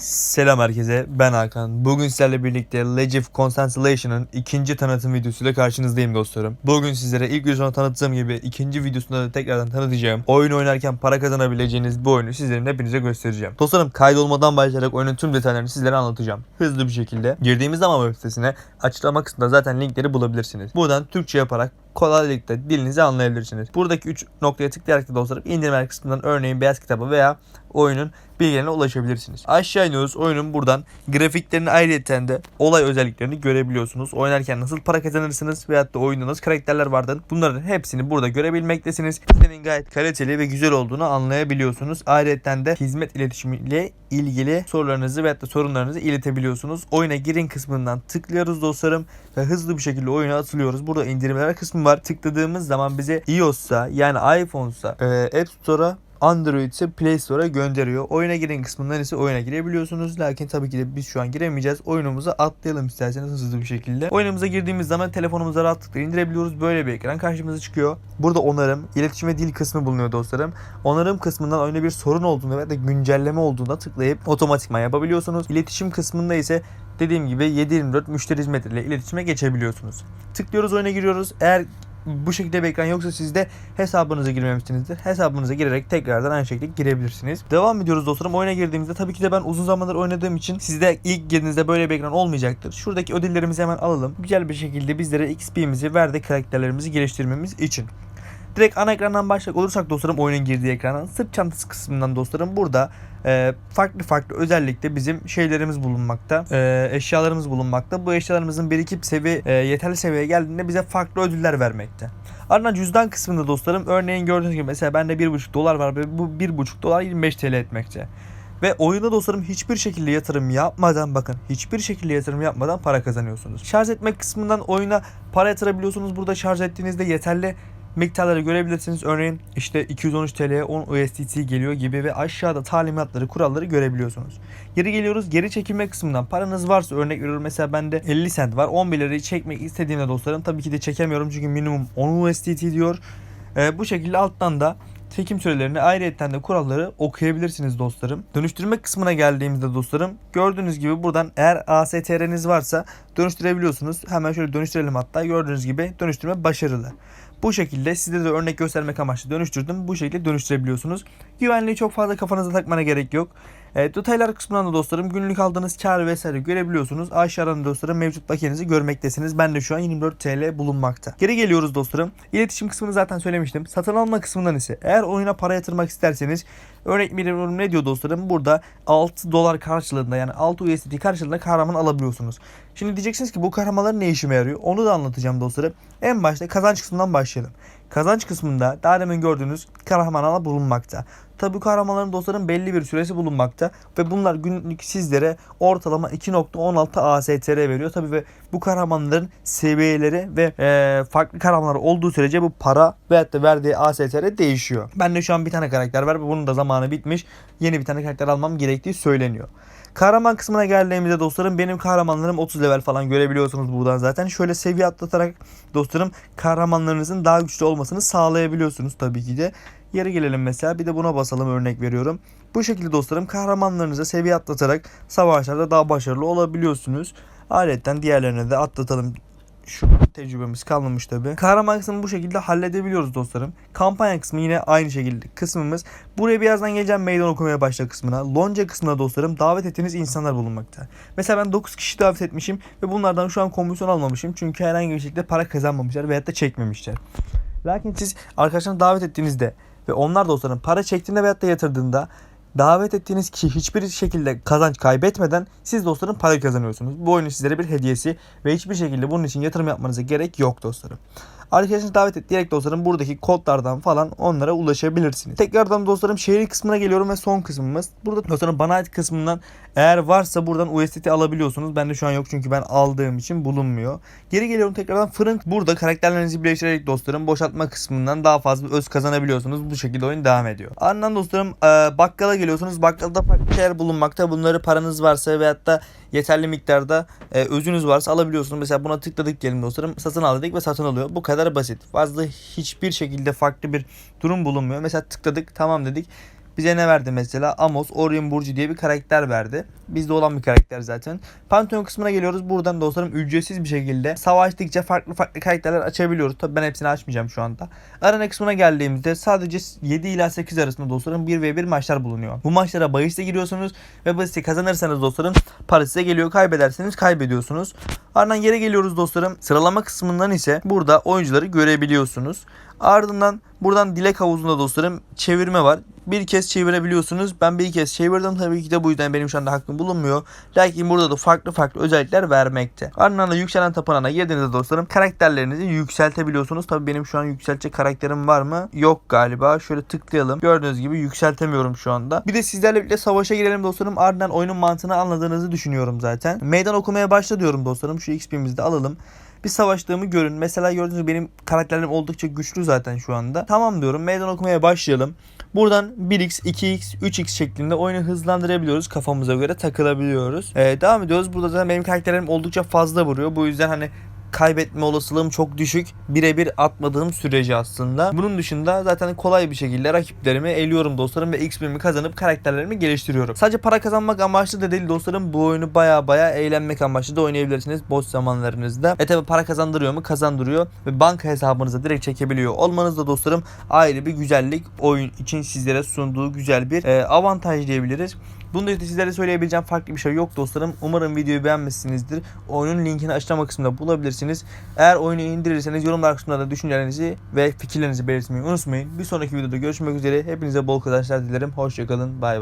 Selam herkese ben Hakan. Bugün sizlerle birlikte Legend of Constellation'ın ikinci tanıtım videosuyla karşınızdayım dostlarım. Bugün sizlere ilk videosunda tanıttığım gibi ikinci videosunda da tekrardan tanıtacağım. Oyun oynarken para kazanabileceğiniz bu oyunu sizlerin hepinize göstereceğim. Dostlarım kaydolmadan başlayarak oyunun tüm detaylarını sizlere anlatacağım. Hızlı bir şekilde. Girdiğimiz zaman web sitesine açıklama kısmında zaten linkleri bulabilirsiniz. Buradan Türkçe yaparak kolaylıkla dilinizi anlayabilirsiniz. Buradaki 3 noktaya tıklayarak da dostlarım indirmeler kısmından örneğin beyaz kitabı veya oyunun bilgilerine ulaşabilirsiniz. Aşağı iniyoruz. Oyunun buradan grafiklerini ayrıyeten de olay özelliklerini görebiliyorsunuz. Oynarken nasıl para kazanırsınız veyahut da oyunda nasıl karakterler vardır. Bunların hepsini burada görebilmektesiniz. Sitenin gayet kaliteli ve güzel olduğunu anlayabiliyorsunuz. Ayrıca de hizmet iletişimiyle ilgili sorularınızı veyahut da sorunlarınızı iletebiliyorsunuz. Oyuna girin kısmından tıklıyoruz dostlarım ve hızlı bir şekilde oyuna atılıyoruz. Burada indirimler kısmı var. Tıkladığımız zaman bize iOS'sa yani iPhone'sa e, App Store'a Android ise Play Store'a gönderiyor. Oyuna girin kısmından ise oyuna girebiliyorsunuz. Lakin tabii ki de biz şu an giremeyeceğiz. Oyunumuza atlayalım isterseniz hızlı bir şekilde. Oyunumuza girdiğimiz zaman telefonumuza rahatlıkla indirebiliyoruz. Böyle bir ekran karşımıza çıkıyor. Burada onarım, iletişim ve dil kısmı bulunuyor dostlarım. Onarım kısmından oyuna bir sorun olduğunda veya da güncelleme olduğunda tıklayıp otomatikman yapabiliyorsunuz. İletişim kısmında ise dediğim gibi 7/24 müşteri hizmetleriyle iletişime geçebiliyorsunuz. Tıklıyoruz oyuna giriyoruz. Eğer bu şekilde bir ekran yoksa siz de hesabınıza girmemişsinizdir. Hesabınıza girerek tekrardan aynı şekilde girebilirsiniz. Devam ediyoruz dostlarım. Oyuna girdiğimizde tabii ki de ben uzun zamandır oynadığım için sizde ilk girdiğinizde böyle bir ekran olmayacaktır. Şuradaki ödüllerimizi hemen alalım. Güzel bir şekilde bizlere XP'mizi verdi karakterlerimizi geliştirmemiz için. Direkt ana ekrandan başlayacak olursak dostlarım oyunun girdiği ekrandan sırt çantası kısmından dostlarım burada e, farklı farklı özellikle bizim şeylerimiz bulunmakta. E, eşyalarımız bulunmakta. Bu eşyalarımızın birikip seviye e, yeterli seviyeye geldiğinde bize farklı ödüller vermekte. Ardından cüzdan kısmında dostlarım örneğin gördüğünüz gibi mesela bende 1.5 dolar var ve bu 1.5 dolar 25 TL etmekte. Ve oyuna dostlarım hiçbir şekilde yatırım yapmadan bakın hiçbir şekilde yatırım yapmadan para kazanıyorsunuz. Şarj etmek kısmından oyuna para yatırabiliyorsunuz. Burada şarj ettiğinizde yeterli miktarları görebilirsiniz. Örneğin işte 213 TL'ye 10 USDT geliyor gibi ve aşağıda talimatları, kuralları görebiliyorsunuz. Geri geliyoruz. Geri çekilme kısmından paranız varsa örnek veriyorum mesela bende 50 cent var. 11 lirayı çekmek istediğimde dostlarım tabii ki de çekemiyorum çünkü minimum 10 USDT diyor. Ee, bu şekilde alttan da çekim sürelerini ayrıyetten de kuralları okuyabilirsiniz dostlarım. Dönüştürme kısmına geldiğimizde dostlarım gördüğünüz gibi buradan eğer ASTR'niz varsa dönüştürebiliyorsunuz. Hemen şöyle dönüştürelim hatta gördüğünüz gibi dönüştürme başarılı. Bu şekilde size de örnek göstermek amaçlı dönüştürdüm. Bu şekilde dönüştürebiliyorsunuz. Güvenliği çok fazla kafanıza takmana gerek yok. Evet, detaylar kısmından da dostlarım günlük aldığınız kar vesaire görebiliyorsunuz. Aşağıdan da dostlarım mevcut bakiyenizi görmektesiniz. Ben de şu an 24 TL bulunmakta. Geri geliyoruz dostlarım. İletişim kısmını zaten söylemiştim. Satın alma kısmından ise eğer oyuna para yatırmak isterseniz örnek veriyorum ne diyor dostlarım? Burada 6 dolar karşılığında yani 6 USDT karşılığında kahraman alabiliyorsunuz. Şimdi diyeceksiniz ki bu kahramanlar ne işime yarıyor? Onu da anlatacağım dostlarım. En başta kazanç kısmından başlayalım. Kazanç kısmında daha demin gördüğünüz kahramanlar bulunmakta. Tabi bu kahramanların dostların belli bir süresi bulunmakta ve bunlar günlük sizlere ortalama 2.16 ASTR veriyor. Tabi ve bu kahramanların seviyeleri ve e, farklı kahramanlar olduğu sürece bu para veyahut da verdiği ASTR değişiyor. Ben de şu an bir tane karakter var ve bunun da zamanı bitmiş. Yeni bir tane karakter almam gerektiği söyleniyor. Kahraman kısmına geldiğimizde dostlarım benim kahramanlarım 30 level falan görebiliyorsunuz buradan zaten. Şöyle seviye atlatarak dostlarım kahramanlarınızın daha güçlü olmasını sağlayabiliyorsunuz tabii ki de. Yere gelelim mesela bir de buna basalım örnek veriyorum. Bu şekilde dostlarım kahramanlarınıza seviye atlatarak savaşlarda daha başarılı olabiliyorsunuz. Ayrıca diğerlerine de atlatalım şu tecrübemiz kalmamış tabi. Kahraman kısmını bu şekilde halledebiliyoruz dostlarım. Kampanya kısmı yine aynı şekilde kısmımız. Buraya birazdan geleceğim meydan okumaya başla kısmına. Lonca kısmına dostlarım davet ettiğiniz insanlar bulunmakta. Mesela ben 9 kişi davet etmişim ve bunlardan şu an komisyon almamışım. Çünkü herhangi bir şekilde para kazanmamışlar veyahut da çekmemişler. Lakin siz arkadaşlarını davet ettiğinizde ve onlar dostlarım para çektiğinde veyahut da yatırdığında davet ettiğiniz kişi hiçbir şekilde kazanç kaybetmeden siz dostlarım para kazanıyorsunuz. Bu oyunun sizlere bir hediyesi ve hiçbir şekilde bunun için yatırım yapmanıza gerek yok dostlarım. Arkadaşınızı davet et direkt dostlarım buradaki kodlardan falan onlara ulaşabilirsiniz. Tekrardan dostlarım şehir kısmına geliyorum ve son kısmımız. Burada dostlarım bana ait kısmından eğer varsa buradan USDT alabiliyorsunuz. Bende şu an yok çünkü ben aldığım için bulunmuyor. Geri geliyorum tekrardan fırın. Burada karakterlerinizi birleştirerek dostlarım boşaltma kısmından daha fazla öz kazanabiliyorsunuz. Bu şekilde oyun devam ediyor. Ardından dostlarım e, bakkala geliyorsunuz. Bakkalda farklı şeyler bulunmakta. Bunları paranız varsa veyahut da yeterli miktarda e, özünüz varsa alabiliyorsunuz. Mesela buna tıkladık diyelim dostlarım. Satın al dedik ve satın alıyor. Bu kadar basit. Fazla hiçbir şekilde farklı bir durum bulunmuyor. Mesela tıkladık tamam dedik. Bize ne verdi mesela? Amos, Orion Burcu diye bir karakter verdi. Bizde olan bir karakter zaten. Pantheon kısmına geliyoruz. Buradan dostlarım ücretsiz bir şekilde savaştıkça farklı farklı karakterler açabiliyoruz. Tabi ben hepsini açmayacağım şu anda. Arena kısmına geldiğimizde sadece 7 ila 8 arasında dostlarım 1v1 maçlar bulunuyor. Bu maçlara bahisle giriyorsunuz ve bahisle kazanırsanız dostlarım para size geliyor. Kaybederseniz kaybediyorsunuz. Ardından yere geliyoruz dostlarım. Sıralama kısmından ise burada oyuncuları görebiliyorsunuz. Ardından buradan dilek havuzunda dostlarım çevirme var. Bir kez çevirebiliyorsunuz. Ben bir kez çevirdim tabii ki de bu yüzden benim şu anda hakkım bulunmuyor. Lakin burada da farklı farklı özellikler vermekte. Ardından da yükselen tapınağına girdiğinizde dostlarım karakterlerinizi yükseltebiliyorsunuz. Tabii benim şu an yükseltecek karakterim var mı? Yok galiba. Şöyle tıklayalım. Gördüğünüz gibi yükseltemiyorum şu anda. Bir de sizlerle birlikte savaşa girelim dostlarım. Ardından oyunun mantığını anladığınızı düşünüyorum zaten. Meydan okumaya başla diyorum dostlarım. Şu XP'mizi de alalım bir savaştığımı görün. Mesela gördüğünüz gibi benim karakterlerim oldukça güçlü zaten şu anda. Tamam diyorum meydan okumaya başlayalım. Buradan 1x, 2x, 3x şeklinde oyunu hızlandırabiliyoruz. Kafamıza göre takılabiliyoruz. Ee, devam ediyoruz. Burada zaten benim karakterlerim oldukça fazla vuruyor. Bu yüzden hani kaybetme olasılığım çok düşük. Birebir atmadığım sürece aslında. Bunun dışında zaten kolay bir şekilde rakiplerimi eliyorum dostlarım ve XP'mi kazanıp karakterlerimi geliştiriyorum. Sadece para kazanmak amaçlı da değil dostlarım. Bu oyunu baya baya eğlenmek amaçlı da oynayabilirsiniz boş zamanlarınızda. E tabi para kazandırıyor mu? Kazandırıyor ve banka hesabınıza direkt çekebiliyor. Olmanız da dostlarım ayrı bir güzellik. Oyun için sizlere sunduğu güzel bir e, avantaj diyebiliriz. Bunu da sizlere söyleyebileceğim farklı bir şey yok dostlarım. Umarım videoyu beğenmişsinizdir. Oyunun linkini açıklama kısmında bulabilirsiniz. Eğer oyunu indirirseniz yorumlar kısmında da düşüncelerinizi ve fikirlerinizi belirtmeyi unutmayın. Bir sonraki videoda görüşmek üzere. Hepinize bol kazançlar dilerim. Hoşçakalın. Bay bay.